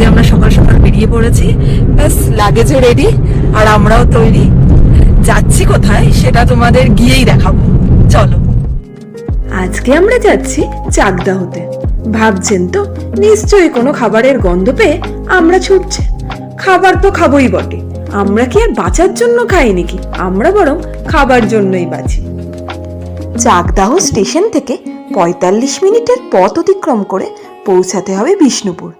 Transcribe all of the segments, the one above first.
আজকে আমরা সকাল সকাল বেরিয়ে পড়েছি। ব্যাস লাগেজও রেডি আর আমরাও তৈরি। যাচ্ছি কোথায় সেটা তোমাদের গিয়েই দেখাবো। চলো। আজকে আমরা যাচ্ছি চাকদা হতে ভাবছেন তো, নিশ্চয়ই কোনো খাবারের গন্ধ পেয়ে আমরা ছুটছি। খাবার তো খাবোই বটে। আমরা কি আর বাঁচার জন্য খাই নাকি? আমরা বরং খাবার জন্যই বাঁচি। চাকদাহ স্টেশন থেকে পঁয়তাল্লিশ মিনিটের পথ অতিক্রম করে পৌঁছাতে হবে বিষ্ণুপুর।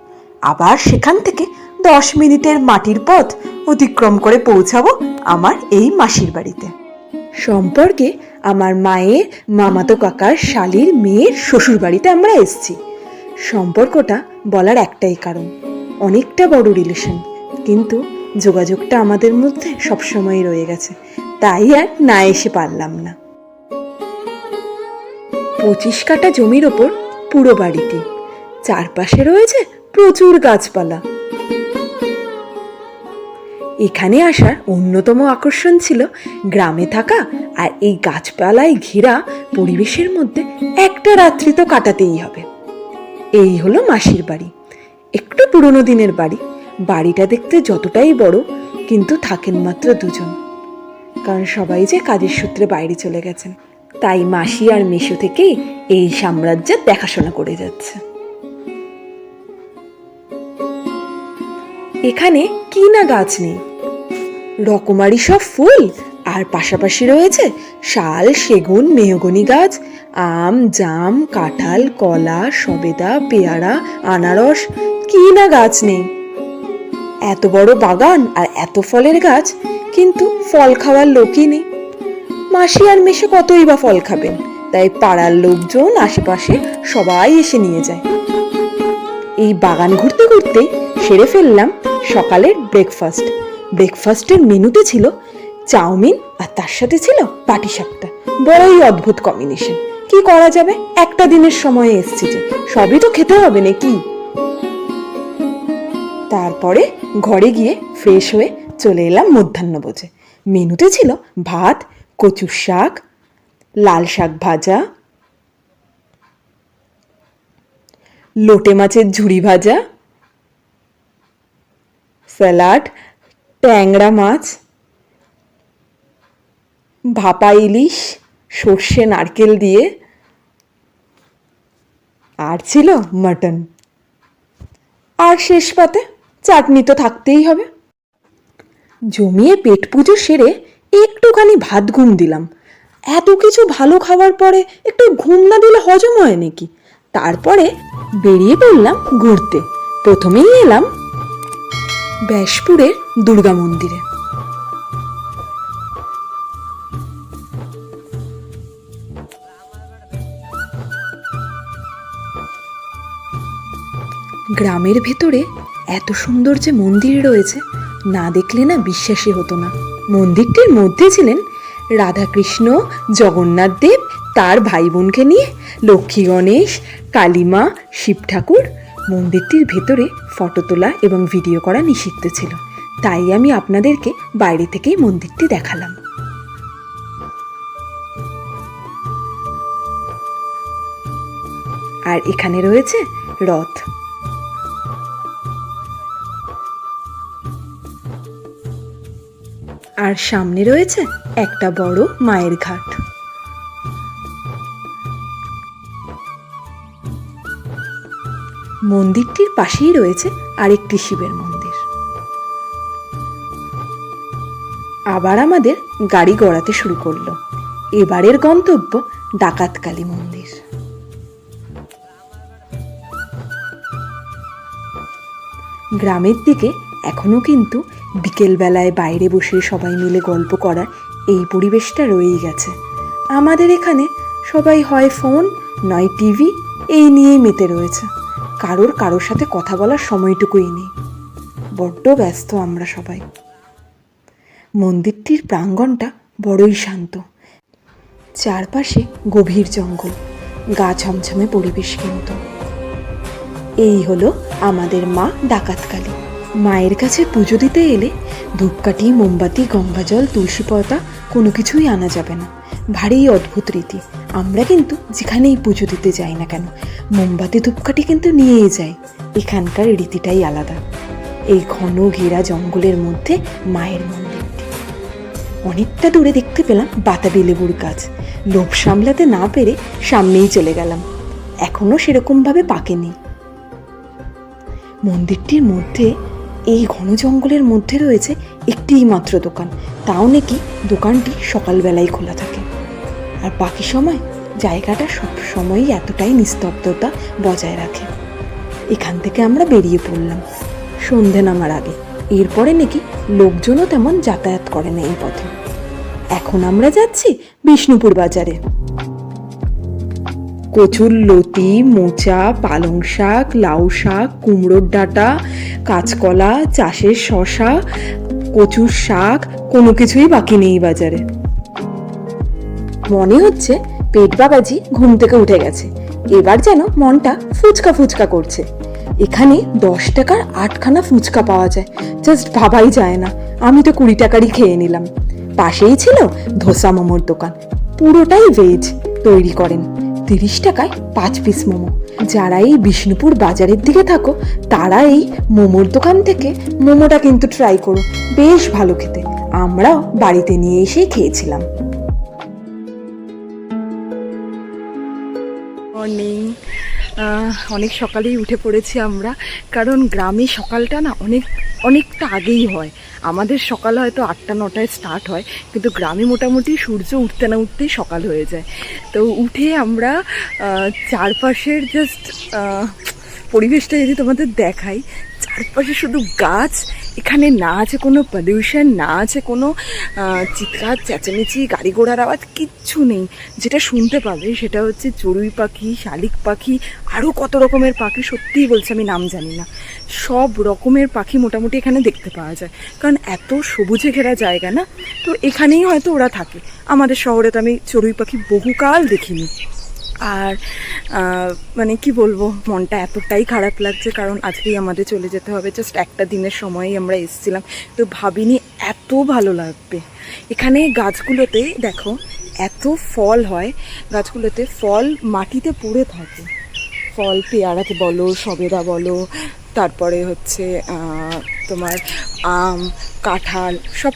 আবার সেখান থেকে দশ মিনিটের মাটির পথ অতিক্রম করে পৌঁছাবো আমার এই মাসির বাড়িতে। সম্পর্কে আমার মায়ের মামাতো কাকার শালির মেয়ের শ্বশুর বাড়িতে আমরা এসেছি। সম্পর্কটা বলার একটাই কারণ, অনেকটা বড় রিলেশন কিন্তু যোগাযোগটা আমাদের মধ্যে সবসময় রয়ে গেছে, তাই আর না এসে পারলাম না। পঁচিশ কাটা জমির ওপর পুরো বাড়িটি, চারপাশে রয়েছে প্রচুর গাছপালা। এখানে আসার অন্যতম আকর্ষণ ছিল গ্রামে থাকা আর এই গাছপালায় ঘেরা পরিবেশের মধ্যে একটা রাত্রি তো কাটাতেই হবে। এই হলো মাসির বাড়ি। একটু পুরনো দিনের বাড়ি। বাড়িটা দেখতে যতটাই বড়, কিন্তু থাকেন মাত্র দুজন। কারণ সবাই যে কাজের সূত্রে বাইরে চলে গেছেন। তাই মাসি আর মেশো থেকেই এই সাম্রাজ্যের দেখাশোনা করে যাচ্ছে। এখানে কি না গাছ নেই? রকমারি সব ফুল, আর পাশাপাশি রয়েছে শাল, সেগুন, মেহগনি গাছ, আম, জাম, কাঁঠাল, কলা, সবেদা, পেয়ারা, আনারস, কি না গাছ নেই? এত বড় বাগান আর এত ফলের গাছ, কিন্তু ফল খাওয়ার লোকই নেই। মাসি আর মেশে কতই বা ফল খাবেন, তাই পাড়ার লোকজন আশেপাশে সবাই এসে নিয়ে যায়। এই বাগান ঘুরতে ঘুরতে সেরে ফেললাম সকালের ব্রেকফাস্ট ব্রেকফাস্টের মেনুতে ছিল চাউমিন আর তার সাথে ছিল পাটিসাপটা। বড়ই অদ্ভুত কম্বিনেশন কি করা যাবে? একটা দিনের সময় এসছে যে, সবই তো খেতে হবে নাকি? তারপরে ঘরে গিয়ে ফ্রেশ হয়ে চলে এলাম মধ্যাহ্নভোজে মেনুতে ছিল ভাত, কচুর শাক, লাল শাক ভাজা, লোটে মাছের ঝুড়ি ভাজা স্যালাড, ট্যাংরা মাছ, ভাপা ইলিশ, সর্ষে নারকেল দিয়ে, আর ছিল মাটন। আর শেষ পাতে চাটনি তো থাকতেই হবে। জমিয়ে পেট পুজো সেরে একটুখানি ভাত ঘুম দিলাম। এত কিছু ভালো খাওয়ার পরে একটু ঘুম না দিলে হজম হয় নাকি? তারপরে বেরিয়ে পড়লাম ঘুরতে। প্রথমেই এলাম ব্যাসপুরের দুর্গা মন্দিরে। গ্রামের ভেতরে এত সুন্দর যে মন্দির রয়েছে, না দেখলে না বিশ্বাসই হতো না। মন্দিরটির মধ্যে ছিলেন রাধাকৃষ্ণ, জগন্নাথ দেব, তার ভাই বোনকে নিয়ে, লক্ষ্মী গণেশ, কালীমা শিব ঠাকুর মন্দিরটির ভেতরে ফটো তোলা এবং ভিডিও করা নিষিদ্ধ ছিল। তাই আমি আপনাদেরকে বাইরে থেকেই মন্দিরটি দেখালাম। আর এখানে রয়েছে রথ। আর সামনে রয়েছে একটা বড় মায়ের ঘাট। মন্দিরটির পাশেই রয়েছে আরেকটি শিবের মন্দির। আবার আমাদের গাড়ি গড়াতে শুরু করল। এবারের গন্তব্য ডাকাতকালী মন্দির। গ্রামের দিকে এখনও কিন্তু বিকেলবেলায় বাইরে বসে সবাই মিলে গল্প করার এই পরিবেশটা রয়েই গেছে। আমাদের এখানে সবাই হয় ফোন, নয় টিভি, এই নিয়েই মেতে রয়েছে। কারোর কারোর সাথে কথা বলার সময়টুকুই নেই। বড্ড ব্যস্ত আমরা সবাই। মন্দিরটির প্রাঙ্গণটা বড়ই শান্ত। চারপাশে গভীর জঙ্গল, গা ছমছমে পরিবেশ কিন্তু এই হলো আমাদের মা ডাকাতকালী। মায়ের কাছে পুজো দিতে এলে ধূপকাঠি, মোমবাতি, গঙ্গাজল, তুলসী পাতা কোনো কিছুই আনা যাবে না। ভারী অদ্ভুত রীতি। আমরা কিন্তু যেখানেই পুজো দিতে যাই না কেন, মোমবাতি ধূপকাঠি কিন্তু নিয়েই যাই। এখানকার রীতিটাই আলাদা। এই ঘন ঘেরা জঙ্গলের মধ্যে মায়ের মন্দিরটি। অনেকটা দূরে দেখতে পেলাম বাতাবি লেবুর গাছ। লোভ সামলাতে না পেরে সামনেই চলে গেলাম। এখনও সেরকমভাবে পাকেনি মন্দিরটির মধ্যে, এই ঘন জঙ্গলের মধ্যে রয়েছে একটিই মাত্র দোকান। তাও নাকি দোকানটি সকালবেলায় খোলা থাকে। আর বাকি সময় জায়গাটা সব সময়ই এতটাই নিস্তব্ধতা বজায় রাখে। এখান থেকে আমরা বেরিয়ে পড়লাম। সন্ধে নামার আগে। এরপরে নাকি লোকজনও তেমন যাতায়াত করে না এই পথে। এখন আমরা যাচ্ছি বিষ্ণুপুর বাজারে। কচুর লতি, মোচা, পালং শাক, লাউ শাক, কুমড়োর ডাঁটা, কাঁচকলা, চাষের শশা, কচুর শাক, কোনো কিছুই বাকি নেই বাজারে। মনে হচ্ছে পেট বাবাজি ঘুম থেকে উঠে গেছে। এবার যেন মনটা ফুচকা ফুচকা করছে। এখানে দশ টাকার আটখানা ফুচকা পাওয়া যায়। জাস্ট ভাবাই যায় না। আমি তো কুড়ি টাকারই খেয়ে নিলাম। পাশেই ছিল ধোসা মোমোর দোকান। পুরোটাই ভেজ তৈরি করেন। তিরিশ টাকায় পাঁচ পিস মোমো। যারা এই বিষ্ণুপুর বাজারের দিকে থাকো, তারা এই মোমোর দোকান থেকে মোমোটা কিন্তু ট্রাই করো। বেশ ভালো খেতে। আমরাও বাড়িতে নিয়ে এসেই খেয়েছিলাম। মর্নিং অনেক সকালেই উঠে পড়েছি আমরা। কারণ গ্রামে সকালটা না অনেক, অনেকটা আগেই হয়। আমাদের সকাল হয়তো আটটা, নটায় স্টার্ট হয়, কিন্তু গ্রামে মোটামুটি সূর্য উঠতে না উঠতেই সকাল হয়ে যায়। তো উঠে আমরা চারপাশের জাস্ট পরিবেশটা যদি তোমাদের দেখাই চারপাশে শুধু গাছ, এখানে না আছে কোনো পলিউশন না আছে কোনো চিৎকার, চেঁচামেচি, গাড়ি ঘোড়ার আওয়াজ, কিচ্ছু নেই। যেটা শুনতে পাবে সেটা হচ্ছে চড়ুই পাখি, শালিক পাখি আরও কত রকমের পাখি, সত্যিই বলছে আমি নাম জানি না। সব রকমের পাখি মোটামুটি এখানে দেখতে পাওয়া যায়। কারণ এত সবুজে ঘেরা জায়গা না? তো এখানেই হয়তো ওরা থাকে। আমাদের শহরে তো আমি চড়ুই পাখি বহুকাল দেখিনি। আর মানে কি বলব, মনটা এতটাই খারাপ লাগছে, কারণ আজকেই আমাদের চলে যেতে হবে জাস্ট একটা দিনের সময়ই আমরা এসেছিলাম। তো ভাবিনি এত ভালো লাগবে। এখানে গাছগুলোতে দেখো, এত ফল হয়, গাছগুলোতে ফল মাটিতে পড়ে থাকে। ফল পেয়ারাতে বলো, সবেদা বলো, তারপরে হচ্ছে তোমার আম, কাঁঠাল, সব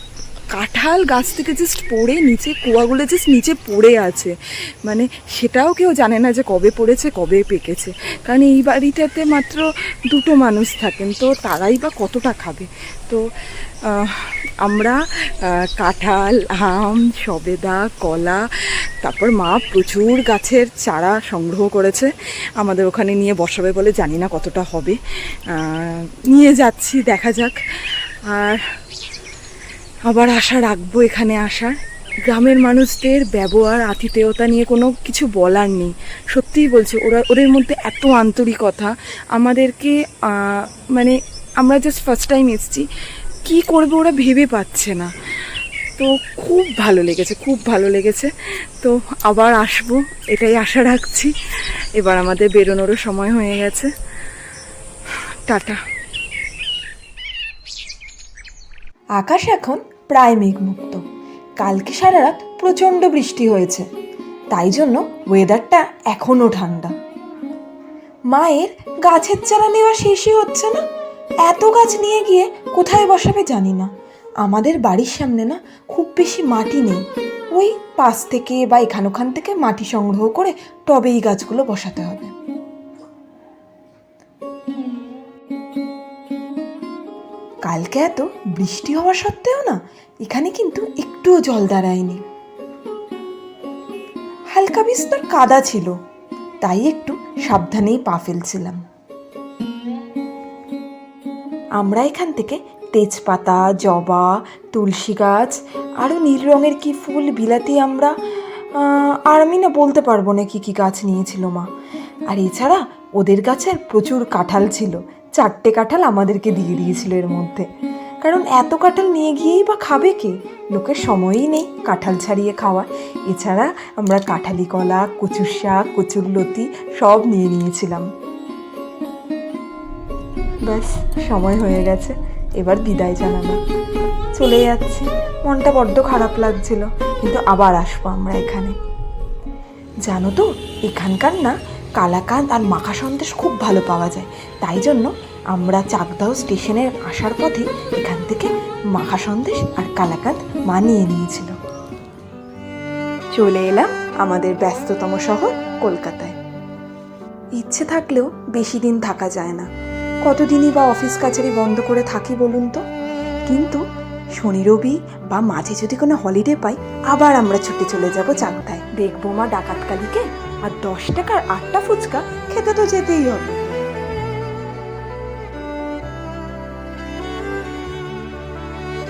কাঁঠাল গাছ থেকে জাস্ট পড়ে নিচে, কুয়াগুলো জাস্ট নিচে পড়ে আছে। মানে সেটাও কেউ জানে না যে কবে পড়েছে, কবে পেকেছে। কারণ এই বাড়িটাতে মাত্র দুটো মানুষ থাকেন, তো তারাই বা কতটা খাবে? তো আমরা কাঁঠাল, আম, সবেদা, কলা, তারপর মা প্রচুর গাছের চারা সংগ্রহ করেছে। আমাদের ওখানে নিয়ে বসাবে বলে জানি না কতটা হবে। নিয়ে যাচ্ছি, দেখা যাক। আর আবার আশা রাখব এখানে আসার। গ্রামের মানুষদের ব্যবহার, আতিথেয়তা নিয়ে কোনো কিছু বলার নেই। সত্যিই বলছি, ওরা, ওদের মধ্যে এত আন্তরিকতা, আমাদেরকে মানে আমরা জাস্ট ফার্স্ট টাইম এসেছি, কী করবে ওরা ভেবে পাচ্ছে না। তো খুব ভালো লেগেছে, খুব ভালো লেগেছে। তো আবার আসব, এটাই আশা রাখছি। এবার আমাদের বেরোনোরও সময় হয়ে গেছে। টাটা। আকাশ এখন প্রায় মেঘমুক্ত। কালকে সারা রাত প্রচণ্ড বৃষ্টি হয়েছে। তাই জন্য ওয়েদারটা এখনও ঠান্ডা। মায়ের গাছের চারা নেওয়া শেষই হচ্ছে না। এত গাছ নিয়ে গিয়ে কোথায় বসাবে জানি না। আমাদের বাড়ির সামনে না খুব বেশি মাটি নেই। ওই পাশ থেকে বা এখান ওখান থেকে মাটি সংগ্রহ করে টবে এই গাছগুলো বসাতে হবে। কালকে এত বৃষ্টি হওয়া সত্ত্বেও না, এখানে কিন্তু একটুও জল দাঁড়ায়নি। হালকা বিস্তর কাদা ছিল, তাই একটু সাবধানেই পা ফেলছিলাম। আমরা এখান থেকে তেজপাতা, জবা, তুলসী গাছ, আরও নীল রঙের কি ফুল, বিলাতি আমরা আর আমি না বলতে পারব না কি কি গাছ নিয়েছিল মা। আর এছাড়া ওদের গাছের প্রচুর কাঁঠাল ছিল চারটে কাঁঠাল আমাদেরকে দিয়ে দিয়েছিল এর মধ্যে। কারণ এত কাঁঠাল নিয়ে গিয়েই বা খাবে কে? লোকের সময়ই নেই কাঁঠাল ছাড়িয়ে খাওয়া এছাড়া আমরা কাঁঠালি কলা, কচুর শাক, কচুর লতি সব নিয়ে নিয়েছিলাম। ব্যাস, সময় হয়ে গেছে। এবার বিদায় জানানো চলে যাচ্ছি। মনটা বড্ড খারাপ লাগছিল, কিন্তু আবার আসব আমরা এখানে। জানো তো, এখানকার না কালাকাঁদ আর মাখা সন্দেশ খুব ভালো পাওয়া যায়। তাই জন্য আমরা চাকদাও স্টেশনের আসার পথে এখান থেকে মাখা সন্দেশ আর কালাকাঁদ মানিয়ে নিয়েছিল। চলে এলাম আমাদের ব্যস্ততম শহর কলকাতায়। ইচ্ছে থাকলেও বেশি দিন থাকা যায় না। কতদিনই বা অফিস কাছারি বন্ধ করে থাকি বলুন তো? কিন্তু শনি, রবি বা মাঝে যদি কোনো হলিডে পাই, আবার আমরা ছুটে চলে যাব চাকদায়। দেখব মা ডাকাতকালীকে আর দশ টাকার আটটা ফুচকা খেতে তো যেতেই হবে।